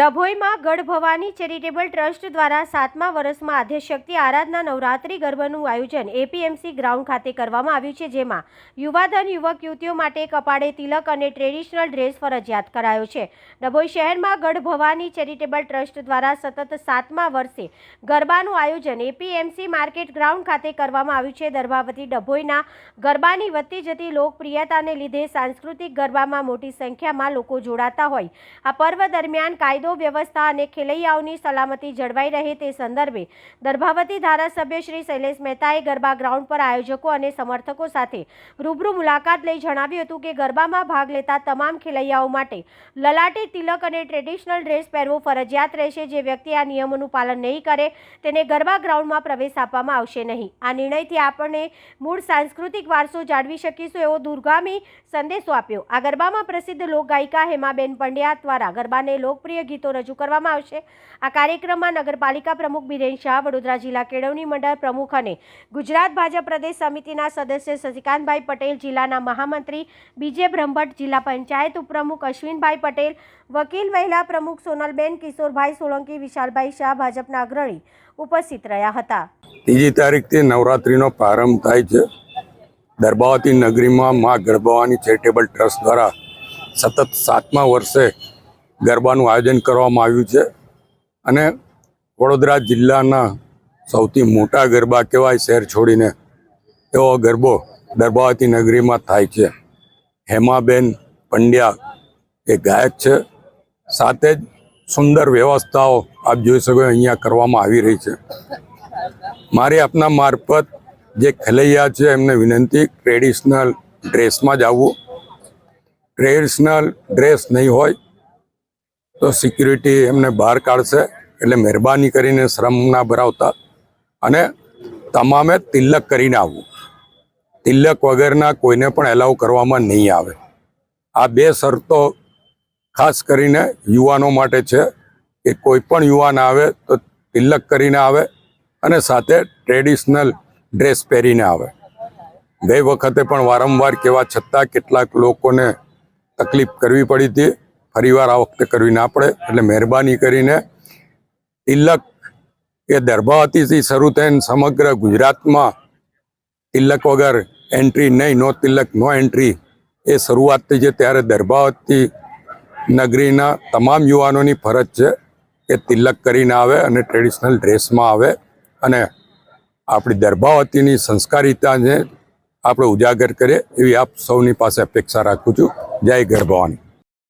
ડભોઈમાં ગઢ Bhavani charitable trust દ્વારા સાતમા વર્ષમાં આદ્યશક્તિ આરાધના નવરાત્રી ગરબાનું આયોજન એપીએમસી ગ્રાઉન્ડ ખાતે કરવામાં આવ્યું છે, જેમાં યુવાધન, યુવક, યુવતીઓ માટે કપાળે તિલક અને ટ્રેડિશનલ ડ્રેસ ફરજિયાત કરાયો છે. ડભોઈ શહેરમાં ગઢ ભવાની ચેરિટેબલ ટ્રસ્ટ દ્વારા સતત સાતમા વર્ષે ગરબાનું આયોજન એપીએમસી માર્કેટ ગ્રાઉન્ડ ખાતે કરવામાં આવ્યું છે. દરભાવતી ડભોઈના ગરબાની વધતી જતી લોકપ્રિયતાને લીધે સાંસ્કૃતિક ગરબામાં મોટી સંખ્યામાં લોકો જોડાતા હોય. આ પર્વ દરમિયાન કાયદો વ્યવસ્થા અને ખેલૈયાઓની સલામતી જળવાઈ રહે તે સંદર્ભે દર્ભાવતી ધારાસભ્ય શ્રી શૈલેષ મહેતાએ ગરબા ગ્રાઉન્ડ પર આયોજકો અને સમર્થકો સાથે રૂબરૂ મુલાકાત લઈ જણાવ્યું હતું કે ગરબામાં ભાગ લેતા તમામ ખેલૈયાઓ માટે લલાટે, તિલક અને ટ્રેડિશનલ ડ્રેસ પહેરવો ફરજિયાત રહેશે. જે વ્યક્તિ આ નિયમોનું પાલન નહીં કરે, તેને ગરબા ગ્રાઉન્ડમાં પ્રવેશ આપવામાં આવશે નહીં. આ નિર્ણયથી આપણને મૂળ સાંસ્કૃતિક વારસો જાળવી શકીશું એવો દુર્ગામી સંદેશો આપ્યો. આ ગરબામાં પ્રસિદ્ધ લોકગાયિકા હેમાબેન પંડ્યા દ્વારા ગરબાને લોકપ્રિય ગીતો રજૂ કરવામાં આવશે. આ કાર્યક્રમમાં નગરપાલિકા પ્રમુખ બિરેન શાહ, વડોદરા જિલ્લા કેળવણી મંડળ પ્રમુખ અને ગુજરાત ભાજપ પ્રદેશ સમિતિના સદસ્ય શશિકાંતભાઈ પટેલ, જિલ્લાના મહામંત્રી બીજે બ્રહ્મભટ્ટ, જિલ્લા પંચાયત ઉપપ્રમુખ અશ્વિનભાઈ પટેલ, વકીલ મહિલા પ્રમુખ સોનલબેન, કિશોરભાઈ સોલંકી, વિશાલભાઈ શાહ ભાજપના અગ્રણી ઉપસ્થિત રહ્યા હતા. ત્રીજી તારીખથી નવરાત્રિનો પ્રારંભ થાય છે. દરબાવતી નગરીમાં મા ગરબાવાની ચેરિટેબલ ટ્રસ્ટ દ્વારા સતત સાતમા વર્ષે ગરબાનું આયોજન કરવામાં આવ્યું છે. અને વડોદરા જિલ્લાના સૌથી મોટા ગરબા કહેવાય શહેર છોડીને એવો ગરબો દરબાવતી નગરીમાં થાય છે. હેમાબેન પંડ્યા એ ગાયક છે. સાથે જ સુંદર વ્યવસ્થાઓ આપ જોઈ શકો અહીંયા કરવામાં આવી રહી છે. મારી આપના મારફત જે ખેલૈયા છે એમને વિનંતી, ટ્રેડિશનલ ડ્રેસમાં જ આવવું. ટ્રેડિશનલ ડ્રેસ નહીં હોય તો સિક્યુરિટી એમને બહાર કાઢશે એટલે મહેરબાની કરીને શ્રમ ના ભરાવતા અને તમામે તિલક કરીને આવવું. તિલક વગરના કોઈને પણ એલાવ કરવામાં નહીં આવે. આ બે શરતો ખાસ કરીને યુવાનો માટે છે કે કોઈ પણ યુવાન આવે તો તિલક કરીને આવે અને સાથે ટ્રેડિશનલ ડ્રેસ પહેરીને આવે. બે વખતે પણ વારંવાર કહેવા છતાં કેટલાક લોકોને તકલીફ કરવી પડી હતી. ફરીવાર આ વખતે કરવી ના પડે. એટલે મહેરબાની કરીને તિલક એ દરબાવતીથી શરૂ થઈને સમગ્ર ગુજરાતમાં તિલક વગર એન્ટ્રી નહીં નો તિલક નો એન્ટ્રી એ શરૂઆત થઈ છે. ત્યારે દરબાવતી નગરીના તમામ યુવાનોની ફરજ છે કે તિલક કરીને આવે અને ટ્રેડિશનલ ડ્રેસમાં આવે અને આપણી દરબાવતીની સંસ્કારિતાને આપણે ઉજાગર કરીએ. એવી આપ સૌની પાસે અપેક્ષા રાખું છું. જય ગરબાવાની.